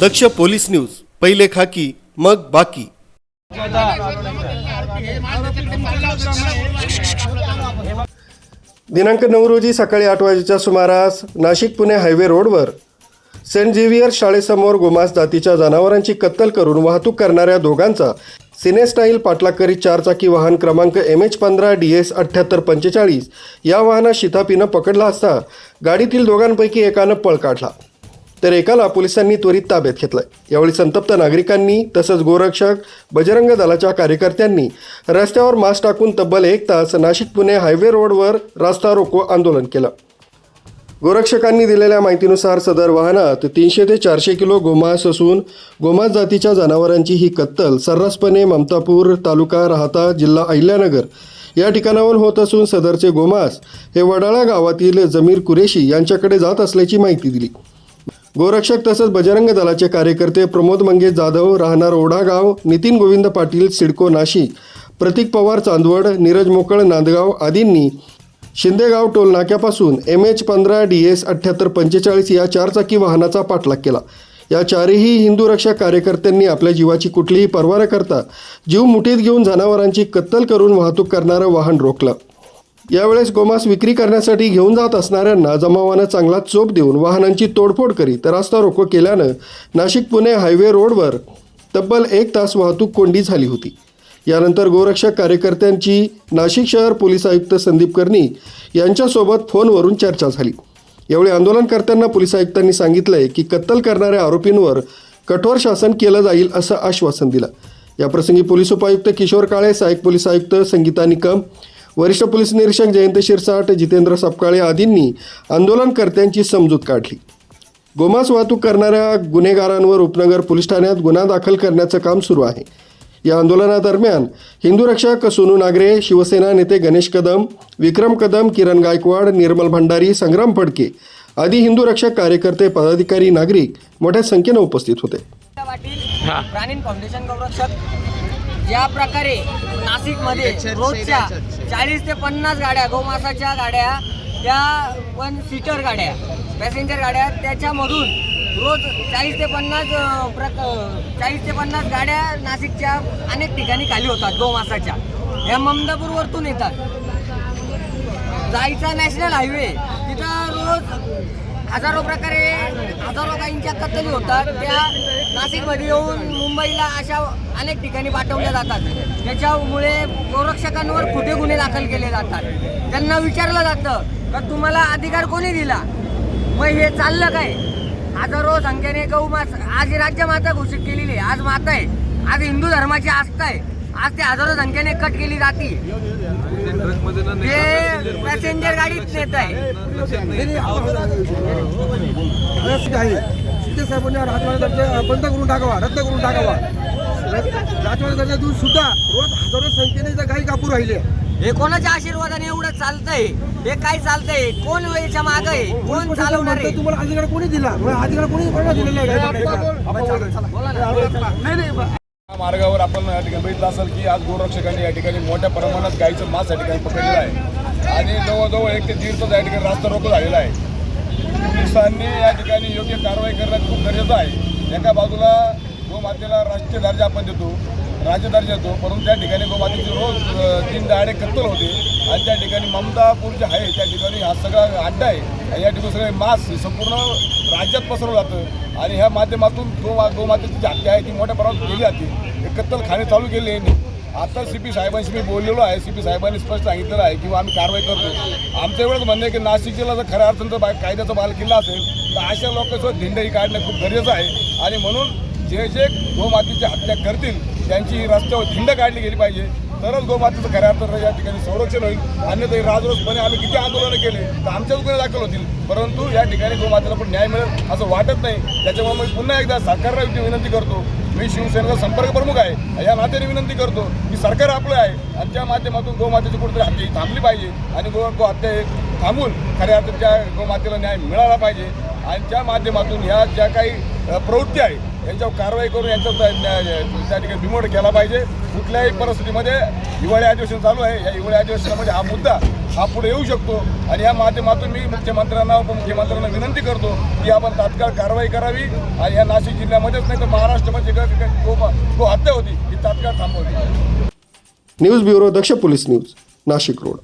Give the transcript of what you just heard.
दक्ष police news पहिले खाकी मग बाकी. दिनांक नऊ रोजी सकाळी आठ वाजेच्या सुमारास नाशिक पुणे हायवे रोडवर सेंट झेवियर शाळेसमोर गोमास जातीच्या जनावरांची कत्तल करून वाहतूक करणाऱ्या दोघांचा सिनेस्टाईल पाटलाकरी चारचाकी वाहन क्रमांक एम एच पंधरा डी एस अठ्ठ्याहत्तर पंचेचाळीस या वाहनात शितापीनं पकडला असता गाडीतील दोघांपैकी एकानं पळ काढला. तर एकाला पोलिसांनी त्वरित ताब्यात घेतलंय. यावेळी संतप्त नागरिकांनी तसंच गोरक्षक बजरंग दलाच्या कार्यकर्त्यांनी रस्त्यावर मास्क टाकून तब्बल एक तास नाशिक पुणे हायवे रोडवर रास्ता रोको आंदोलन केलं. गोरक्षकांनी दिलेल्या माहितीनुसार सदर वाहनात तीनशे ते चारशे किलो गोमांस असून गोमांस जातीच्या जनावरांची ही कत्तल सर्रासपणे ममतापूर तालुका राहता जिल्हा अहिल्यानगर या ठिकाणाहून होत असून सदरचे गोमांस हे वडाळा गावातील जमीर कुरेशी यांच्याकडे जात असल्याची माहिती दिली. गोरक्षक तसंच बजरंग दलाचे कार्यकर्ते प्रमोद मंगेश जाधव राहणार ओढागाव नितीन गोविंद पाटील सिडको नाशिक प्रतीक पवार चांदवड नीरज मोकळ नांदगाव आदींनी शिंदेगाव टोल नाक्यापासून एम एच पंधरा डी एस अठ्ठ्याहत्तर पंचेचाळीस या चारचाकी वाहनाचा पाठलाग केला. या चारही हिंदू रक्षक कार्यकर्त्यांनी आपल्या जीवाची कुठलीही पर्वा न करता जीव मुठीत घेऊन जनावरांची कत्तल करून वाहतूक करणारं वाहन रोखलं. यावेळेस गोमांस विक्री करण्यासाठी घेऊन जात असणाऱ्यांना जमावानं चांगला चोप देऊन वाहनांची तोडफोड करीत रस्ता रोको केल्यानं नाशिक पुणे हायवे रोडवर तब्बल एक तास वाहतूक कोंडी झाली होती. यानंतर गोरक्षक कार्यकर्त्यांची नाशिक शहर पोलीस आयुक्त संदीप कर्णी यांच्यासोबत फोनवरून चर्चा झाली. यावेळी आंदोलनकर्त्यांना पोलीस आयुक्तांनी सांगितलंय की कत्तल करणाऱ्या आरोपींवर कठोर शासन केलं जाईल असं आश्वासन दिलं. याप्रसंगी पोलीस उपायुक्त किशोर काळे सहाय्यक पोलीस आयुक्त संगीता निकम वरिष्ठ पोलीस निरीक्षक जयंत शिरसाट जितेंद्र सपकाळे आदींनी आंदोलनकर्त्यांची समजूत काढली. गोमांस वाहतूक करणाऱ्या गुन्हेगारांवर उपनगर पोलीस ठाण्यात गुन्हा दाखल करण्याचं काम सुरू आहे. या आंदोलनादरम्यान हिंदू रक्षक सोनू नागरे शिवसेना नेते गणेश कदम विक्रम कदम किरण गायकवाड निर्मल भंडारी संग्राम फडके आदी हिंदू रक्षक कार्यकर्ते पदाधिकारी नागरिक मोठ्या संख्येनं उपस्थित होते. ज्या प्रकारे नाशिकमध्ये रोजच्या चाळीस ते पन्नास गाड्या गोमासाच्या गाड्या त्या वन सीटर गाड्या पॅसेंजर गाड्या त्याच्यामधून रोज चाळीस ते पन्नास प्रक चाळीस ते पन्नास गाड्या नाशिकच्या अनेक ठिकाणी खाली होतात गोमासाच्या. ह्या ममदापूरवरतून येतात. जायचा नॅशनल हायवे तिथं रोज हजारो प्रकारे हजारो गायींच्या कत्तली होतात. त्या नाशिकमध्ये येऊन मुंबईला अशा अनेक ठिकाणी पाठवल्या जातात. त्याच्यामुळे गोरक्षकांवर खोटे गुन्हे दाखल केले जातात. त्यांना विचारलं जातं का तुम्हाला अधिकार कोणी दिला? मग हे चाललं काय? हजारो संख्येने गौ मास आज ही राज्यमाता घोषित केलेली आहे. आज माता आहे. आज हिंदू धर्माची आस्था आहे. आज ते हजारो संख्येने कट केली जाते. हे पॅसेंजर गाडीच नेत आहे. शिंदे साहेबांनी राजवाडा दर्जा बंद करून टाकावा रद्द करून टाकावा. राजवाडा दर्जा दूध सुद्धा रोज हजारो संख्येने गाई कापू राहिले. हे कोणाच्या आशीर्वादाने एवढं चालतंय? हे काय चालतंय? कोण याच्या माग आहे? कोण चालवणार तुम्हाला अधिकार कोणी दिला? अधिकार कोणी दिलेला आहे? मार्गावर आपण या ठिकाणी बघितलं असेल की आज गोरक्षकांनी या ठिकाणी मोठ्या प्रमाणात गाईचं मांस या ठिकाणी पकडलेलं आहे. आणि जवळजवळ एक ते दीड तास या ठिकाणी रास्ता रोको झालेला आहे. पोलिसांनी या ठिकाणी योग्य कारवाई करणं खूप गरजेचं आहे. एका बाजूला गोमातेला राष्ट्रीय दर्जा आपण देतो. राज्य येतो. परंतु त्या ठिकाणी गोमातेचे रोज तीन दाडे कत्तल होते. आणि त्या ठिकाणी ममतापूर जे आहे त्या ठिकाणी हा सगळा अड्डा आहे. या ठिकाणी सगळे मास संपूर्ण राज्यात पसरवलं जातं. आणि ह्या माध्यमातून गो गोमातेची जी हत्या आहे ती मोठ्या प्रमाणात केली जाते. हे कत्तल खाणे चालू केले यांनी. आता सी पी साहेबांशी मी बोललेलो आहे. सी पी साहेबांनी स्पष्ट सांगितलेलं आहे किंवा आम्ही कारवाई करतो. आमचं एवढंच म्हणणं आहे की नाशिक जिल्हा जर खऱ्या अर्थानं जर बा- कायद्याचा बाल किल्ला असेल तर अशा लोकांसोबत धिंडही काढणं खूप गरजेचं आहे. आणि म्हणून जे जे गोमातीची हत्या करतील त्यांची रस्त्यावर झिंड काढली गेली पाहिजे. तरच गोमातेचं खऱ्या अर्थानं या ठिकाणी संरक्षण होईल. अन्यथा राजरोसपणे आम्ही किती आंदोलनं केले तर आमच्याच गुन्हे दाखल होतील. परंतु या ठिकाणी गोमातेला पण न्याय मिळेल असं वाटत नाही. त्याच्यामुळे मी पुन्हा एकदा सरकारला विनंती- विनंती करतो. मी शिवसेनेचा संपर्क प्रमुख आहे. या नात्याने विनंती करतो की सरकार आपलं आहे. आणि त्या माध्यमातून गोमातेची कुठेतरी हत्या थांबली पाहिजे. आणि गो गो हत्या थांबून खऱ्या अर्थात त्या गोमातेला न्याय मिळाला पाहिजे. आणि त्या माध्यमातून ह्या ज्या काही प्रवृत्ती आहे यांच्यावर कारवाई करून यांचा त्या ठिकाणी बिमोड केला पाहिजे. कुठल्याही परिस्थितीमध्ये हिवाळी अधिवेशन चालू आहे. या हिवाळी अधिवेशनामध्ये हा मुद्दा हा पुढे येऊ शकतो. आणि या माध्यमातून मी मुख्यमंत्र्यांना उपमुख्यमंत्र्यांना विनंती करतो की आपण तात्काळ कारवाई करावी. आणि या नाशिक जिल्ह्यामध्येच नाही तर महाराष्ट्रामध्ये जे हत्या होती ही तात्काळ थांबवली news bureau Daksh police news Nashik road.